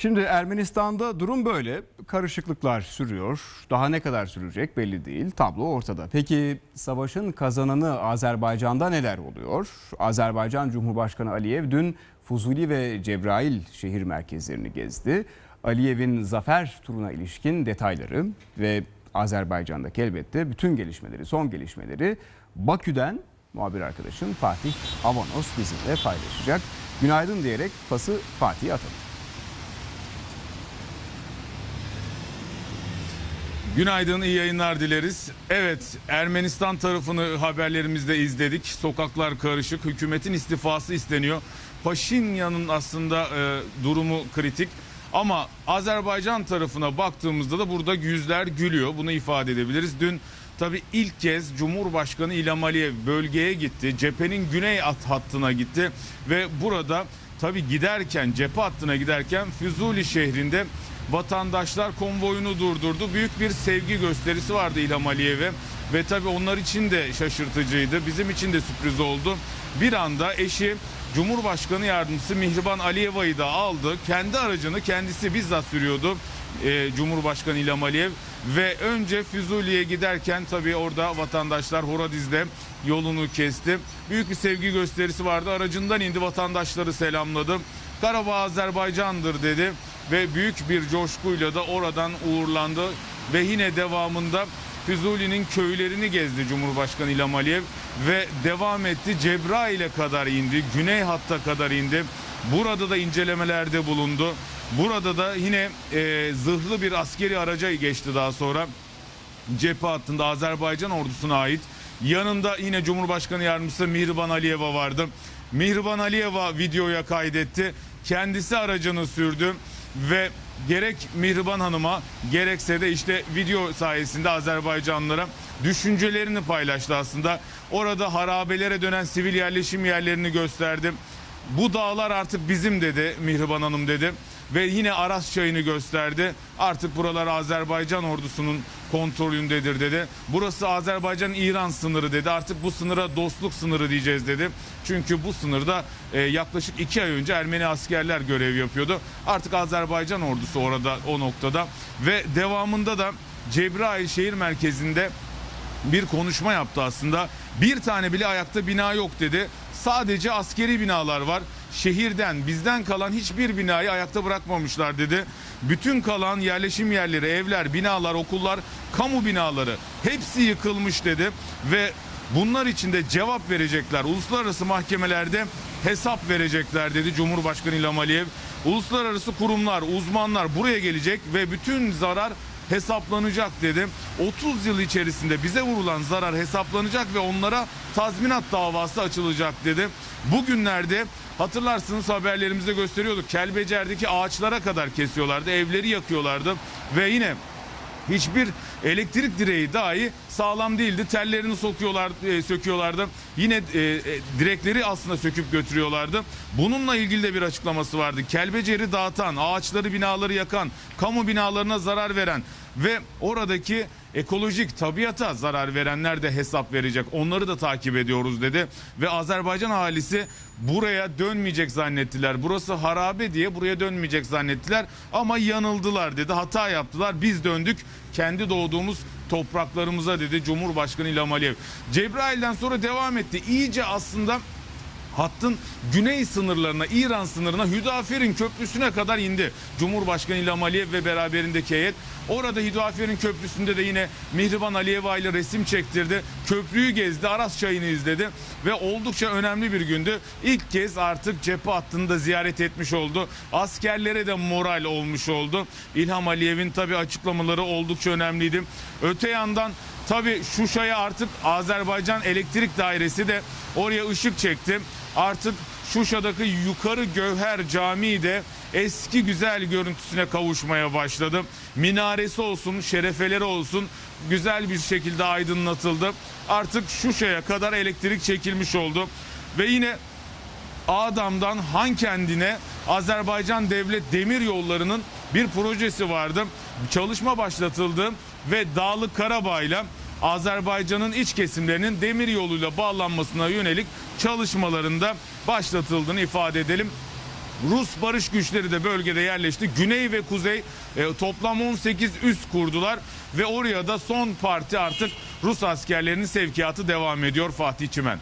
Şimdi Ermenistan'da durum böyle. Karışıklıklar sürüyor. Daha ne kadar sürecek belli değil. Tablo ortada. Peki savaşın kazananı Azerbaycan'da neler oluyor? Azerbaycan Cumhurbaşkanı Aliyev dün Fuzuli ve Cebrail şehir merkezlerini gezdi. Aliyev'in zafer turuna ilişkin detayları ve Azerbaycan'daki elbette bütün gelişmeleri, son gelişmeleri Bakü'den muhabir arkadaşım Fatih Avanos bizimle paylaşacak. Günaydın diyerek pası Fatih'e atalım. Günaydın, iyi yayınlar dileriz. Evet, Ermenistan tarafını haberlerimizde izledik. Sokaklar karışık, hükümetin istifası isteniyor. Paşinyan'ın aslında e, durumu kritik. Ama Azerbaycan tarafına baktığımızda da burada yüzler gülüyor. Bunu ifade edebiliriz. Dün tabii ilk kez Cumhurbaşkanı İlham Aliyev bölgeye gitti. Cephenin güney at hattına gitti ve burada tabii giderken cephe hattına giderken Füzuli şehrinde vatandaşlar konvoyunu durdurdu. Büyük bir sevgi gösterisi vardı İlham Aliyev'e ve tabii onlar için de şaşırtıcıydı. Bizim için de sürpriz oldu. Bir anda eşi Cumhurbaşkanı Yardımcısı Mihriban Aliyeva'yı da aldı. Kendi aracını kendisi bizzat sürüyordu. e, Cumhurbaşkanı İlham Aliyev ve önce Füzuli'ye giderken tabii orada vatandaşlar Horadiz'de yolunu kesti. Büyük bir sevgi gösterisi vardı. Aracından indi vatandaşları selamladı. Karabağ Azerbaycan'dır dedi ve büyük bir coşkuyla da oradan uğurlandı ve yine devamında Füzuli'nin köylerini gezdi Cumhurbaşkanı İlham Aliyev ve devam etti. Cebrail'e kadar indi, Güney Hatt'a kadar indi. Burada da incelemelerde bulundu. Burada da yine e, zırhlı bir askeri araca geçti daha sonra. Cephe hattında Azerbaycan ordusuna ait. Yanında yine Cumhurbaşkanı Yardımcısı Mihriban Aliyeva vardı. Mihriban Aliyeva videoya kaydetti. Kendisi aracını sürdü ve gerek Mihriban Hanım'a gerekse de işte video sayesinde Azerbaycanlılara düşüncelerini paylaştı aslında. Orada harabelere dönen sivil yerleşim yerlerini gösterdi. Bu dağlar artık bizim dedi Mihriban Hanım dedi ve yine Aras çayını gösterdi. Artık buralar Azerbaycan ordusunun kontrolündedir dedi. Burası Azerbaycan-İran sınırı dedi. Artık bu sınıra dostluk sınırı diyeceğiz dedi. Çünkü bu sınırda e, yaklaşık iki ay önce Ermeni askerler görev yapıyordu. Artık Azerbaycan ordusu orada o noktada ve devamında da Cebrail şehir merkezinde bir konuşma yaptı aslında. Bir tane bile ayakta bina yok dedi. Sadece askeri binalar var. Şehirden bizden kalan hiçbir binayı ayakta bırakmamışlar dedi. Bütün kalan yerleşim yerleri, evler, binalar, okullar, kamu binaları hepsi yıkılmış dedi ve bunlar için de cevap verecekler. Uluslararası mahkemelerde hesap verecekler dedi Cumhurbaşkanı İlham Aliyev. Uluslararası kurumlar, uzmanlar buraya gelecek ve bütün zarar hesaplanacak dedi. 30 yıl içerisinde bize vurulan zarar hesaplanacak ve onlara tazminat davası açılacak dedi. Bugünlerde hatırlarsınız haberlerimizde gösteriyorduk. Kelbecer'deki ağaçlara kadar kesiyorlardı, evleri yakıyorlardı ve yine hiçbir elektrik direği dahi sağlam değildi. Tellerini sokuyorlar, e, söküyorlardı. Yine e, e, direkleri aslında söküp götürüyorlardı. Bununla ilgili de bir açıklaması vardı. Kelbecer'i dağıtan, ağaçları, binaları yakan, kamu binalarına zarar veren ve oradaki ekolojik tabiata zarar verenler de hesap verecek. Onları da takip ediyoruz dedi ve Azerbaycan ahalisi buraya dönmeyecek zannettiler. Burası harabe diye buraya dönmeyecek zannettiler ama yanıldılar dedi. Hata yaptılar. Biz döndük kendi doğduğumuz topraklarımıza dedi Cumhurbaşkanı İlham Aliyev. Cebrail'den sonra devam etti. İyice aslında hattın güney sınırlarına, İran sınırına Hüdafer'in köprüsüne kadar indi. Cumhurbaşkanı İlham Aliyev ve beraberindeki heyet. Orada Hüdafer'in köprüsünde de yine Mihriban Aliyeva ile resim çektirdi. Köprüyü gezdi, Aras çayını izledi ve oldukça önemli bir gündü. İlk kez artık cephe hattını da ziyaret etmiş oldu. Askerlere de moral olmuş oldu. İlham Aliyev'in tabi açıklamaları oldukça önemliydi. Öte yandan Tabi Şuşa'ya artık Azerbaycan Elektrik Dairesi de oraya ışık çekti. Artık Şuşa'daki yukarı Gövher Camii de eski güzel görüntüsüne kavuşmaya başladı. Minaresi olsun, şerefeleri olsun güzel bir şekilde aydınlatıldı. Artık Şuşa'ya kadar elektrik çekilmiş oldu. Ve yine Adam'dan Han kendine Azerbaycan Devlet Demir Yolları'nın bir projesi vardı. Çalışma başlatıldı ve Dağlık Karabağ'la Azerbaycan'ın iç kesimlerinin demir yoluyla bağlanmasına yönelik çalışmalarında başlatıldığını ifade edelim. Rus barış güçleri de bölgede yerleşti. Güney ve kuzey e, toplam 18 üs kurdular ve oraya da son parti artık Rus askerlerinin sevkiyatı devam ediyor Fatih Çimen.